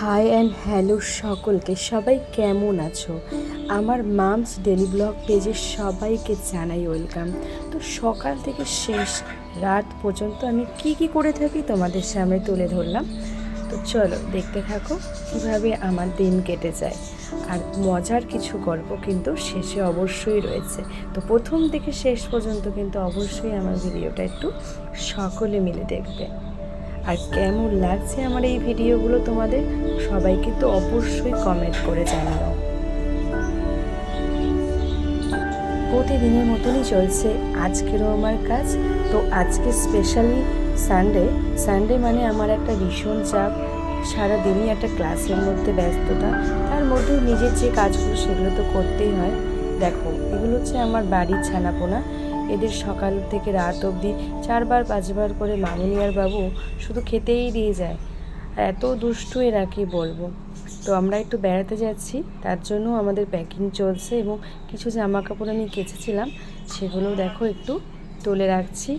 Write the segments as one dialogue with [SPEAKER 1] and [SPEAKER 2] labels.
[SPEAKER 1] High and hello সকলকে। সবাই কেমন আছো? আমার মামস ডেলি ব্লগ পেজে সবাইকে জানাই ওয়েলকাম। তো সকাল থেকে শেষ রাত পর্যন্ত আমি কি কি করে থাকি তোমাদের সামনে তুলে ধরলাম। তো চলো দেখতে থাকো কীভাবে আমার দিন কেটে যায়। আর মজার কিছু গল্প কিন্তু শেষে অবশ্যই রয়েছে। তো প্রথম থেকে শেষ পর্যন্ত কিন্তু অবশ্যই আমার ভিডিওটা একটু সকলে মিলে দেখবে। আর কেমন লাগছে আমার এই ভিডিওগুলো তোমাদের সবাই কিন্তু অবশ্যই কমেন্ট করে জানাও। প্রতিদিনের মতনই চলছে আজকেরও আমার কাজ। তো আজকে স্পেশালি সানডে সানডে মানে আমার একটা ভীষণ চাপ। সারাদিনই একটা ক্লাসের মধ্যে ব্যস্ততা। তার মধ্যেও নিজের যে কাজগুলো সেগুলো তো করতেই হয়। দেখো, এগুলো হচ্ছে আমার বাড়ির ছানাপোনা। এদের সকাল থেকে রাত অবধি চারবার, পাঁচবার করে মামুনি বাবু শুধু খেতেই দিয়ে যায়। আর এত দুষ্টু এরা কি বলব? তো আমরা একটু বেড়াতে যাচ্ছি, তার জন্য আমাদের প্যাকিং চলছে এবং কিছু জামা কাপড় আমি কেচেছিলাম, সেগুলো দেখো একটু তুলে রাখছি।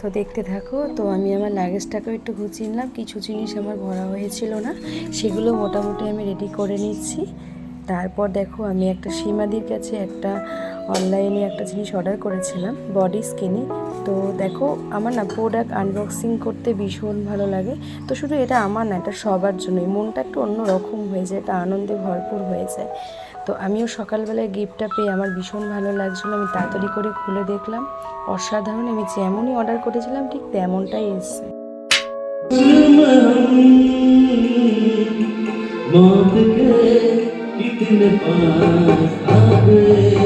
[SPEAKER 1] তো দেখতে থাকো, তো আমি আমার লাগেজটাকেও একটু গুছিয়ে নিলাম, কিছু জিনিস আমার ভরা হয়েছিল না, সেগুলো মোটামুটি আমি রেডি করে নিচ্ছি। তারপর দেখো আমি একটা সীমাদির কাছে একটা অনলাইনে একটা জিনিস অর্ডার করেছিলাম বডি স্কিনি তো দেখো আমার না প্রোডাক্ট আনবক্সিং করতে ভীষণ ভালো লাগে তো শুধু এটা আমার না এটা সবার জন্যই মনটা একটু অন্য রকম হয়ে যায় এটা আনন্দে ভরপুর হয়ে যায় তো আমিও সকালবেলায় গিফটটা পেয়ে আমার ভীষণ ভালো লাগছিলো আমি তাড়াতাড়ি করে খুলে দেখলাম অসাধারণ আমি যেমনই অর্ডার করেছিলাম ঠিক তেমনটাই এসছে
[SPEAKER 2] मौत के कितने पास आ गए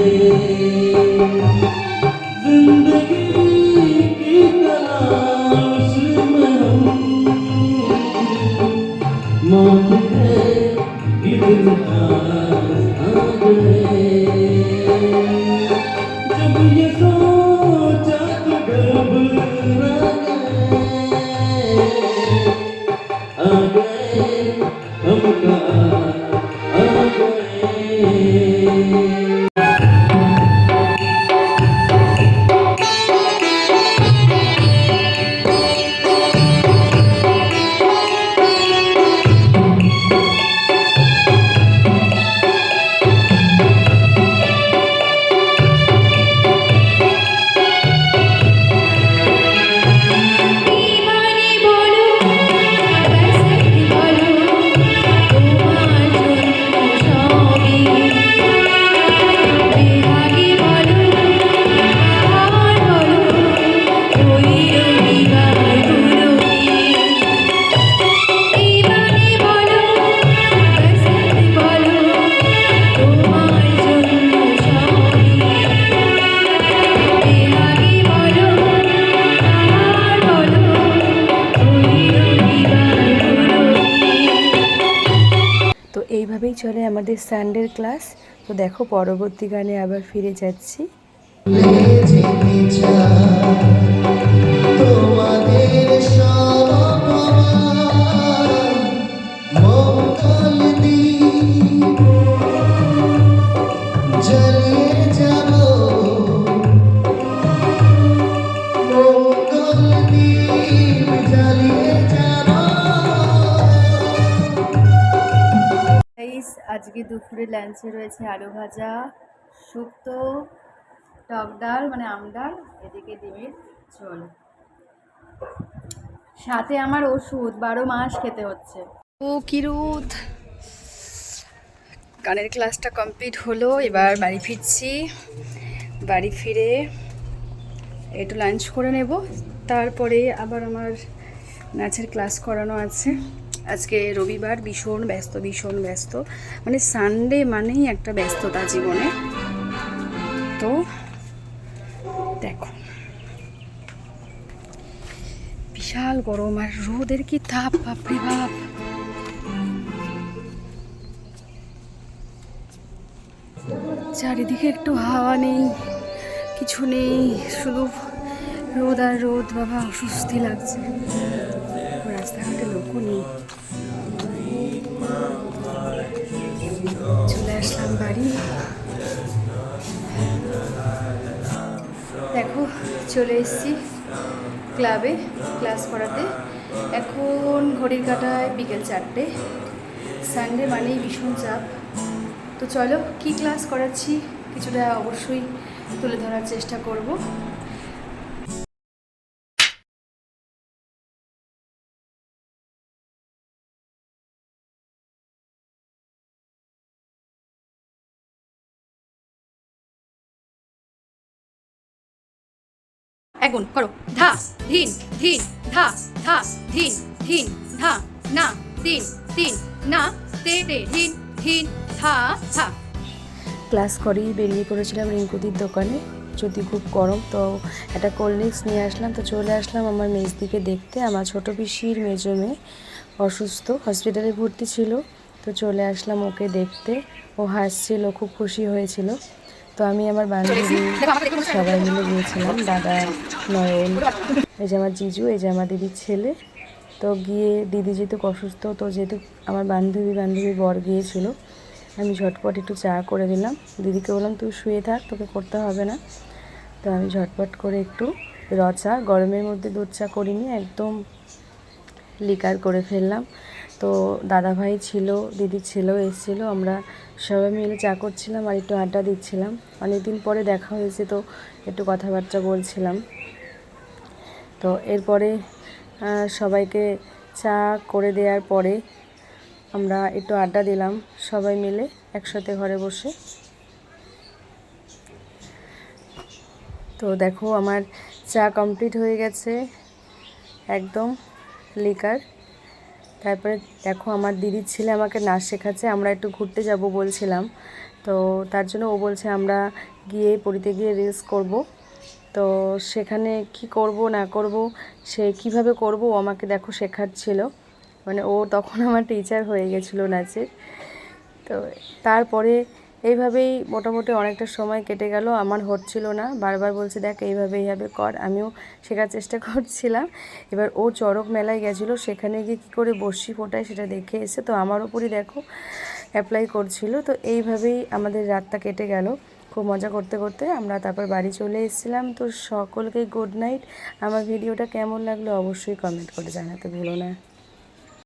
[SPEAKER 3] Thank
[SPEAKER 1] you. এইভাবেই চলে আমাদের সানডের ক্লাস। তো দেখো পরবর্তী গানে আবার ফিরে যাচ্ছি। আজকে দুপুরে লাঞ্চে রয়েছে আলু ভাজা, শুক্তো, টক ডাল মানে আম ডাল, এদিকে ডিমের ঝোল। সাথে আমার ওষুধ, বারো মাস খেতে হচ্ছে। ও কিরুদ গানের ক্লাসটা কমপ্লিট হলো, এবার বাড়ি ফিরছি। বাড়ি ফিরে একটু লাঞ্চ করে নেব, তারপরে আবার আমার নাচের ক্লাস করানো আছে। আজকে রবিবার, ভীষণ ব্যস্ত ভীষণ ব্যস্ত। মানে সানডে মানেই একটা ব্যস্ততা জীবনে। তো দেখো। বিশাল গরম আর রোদের কি তাপ, বাপরে বাপ। চারিদিকে একটু হাওয়া নেই, কিছু নেই, শুধু রোদ আর রোদ, বাবা, অস্বস্তি লাগছে। রাস্তাঘাটে লোকও নেই চলে আসলাম বাড়ি। দেখো, চলে এসেছি ক্লাবে, ক্লাস করাতে এখন ঘড়ির কাটায় বিকেল চারটে। সানডে মানেই ভীষণ চাপ। তো চলো, কি ক্লাস করাচ্ছি কিছুটা অবশ্যই তুলে ধরার চেষ্টা করব।
[SPEAKER 3] এখন করো। ধা, ধিন ধিন, ধা ধা, ধিন ধিন, ধা, না, তিন তিন, না, তে তে, ধিন ধিন, ধা ধা।
[SPEAKER 1] ক্লাস করেই বেরিয়ে পড়েছিলাম রিঙ্কুদির দোকানে। যদি খুব গরম, তো একটা কোল্ড ড্রিঙ্কস নিয়ে আসলাম, তো চলে আসলাম আমার মেজদিকে দেখতে। আমার ছোটো পিসির মেজো মেয়ে অসুস্থ হসপিটালে ভর্তি ছিল, তো চলে আসলাম ওকে দেখতে। ও হাসছিল, খুব খুশি হয়েছিল। তো আমি আমার বান্ধবী সবাই মিলে গিয়েছিলাম, দাদা, নয়ন, এই যে আমার জিজু, এই যে আমার দিদির ছেলে। তো গিয়ে দিদি যেহেতু অসুস্থ, তো যেহেতু আমার বান্ধবী বান্ধবী বর গিয়েছিল, আমি ঝটপট একটু চা করে দিলাম দিদিকে বললাম, তুই শুয়ে থাক, তোকে করতে হবে না। তো আমি ঝটপট করে একটু র চা, গরমের মধ্যে দুধ চা করিনি, একদম লিকার করে ফেললাম। তো দাদাভাই ছিল, দিদি ছিল এসেছিল আমরা সবাই মিলে চা করছিলাম আর একটু আড্ডা দিচ্ছিলাম। অনেকদিন পরে দেখা হয়েছে তো একটু কথাবার্তা বলছিলাম। তো এরপরে সবাইকে চা করে দেওয়ার পরে আমরা একটু আড্ডা দিলাম, সবাই মিলে একসাথে ঘরে বসে। তো দেখো, আমার চা কমপ্লিট হয়ে গেছে, একদম লিকার তারপরে দেখো আমার দিদির ছেলে আমাকে নাচ শেখাচ্ছে, আমরা একটু ঘুরতে যাব বলছিলাম। তো তার জন্য ও বলছে আমরা গিয়ে পড়িতে গিয়ে রিলস করব। তো সেখানে কি করব, না করব, সে কীভাবে করব ও আমাকে দেখো শেখাচ্ছিল। মানে ও তখন আমার টিচার হয়ে গেছিল নাচের। তো তারপরে এইভাবেই মোটামুটি অনেকটা সময় কেটে গেল, আমার হচ্ছিল না। বারবার বলছে, দেখ এইভাবে এইভাবে কর। আমিও শেখার চেষ্টা করছিলাম। এবার ও চড়ক মেলায় গেছিল, সেখানে গিয়ে কী করে বসি ফোটায় সেটা দেখে এসে, তো আমার ওপরই দেখো অ্যাপ্লাই করছিল। তো এইভাবেই আমাদের রাতটা কেটে গেল, খুব মজা করতে করতে। আমরা তারপর বাড়ি চলে এসেছিলাম। তো সকলকে গুড নাইট আমার ভিডিওটা কেমন লাগল অবশ্যই কমেন্ট করে জানাতে ভুলো না।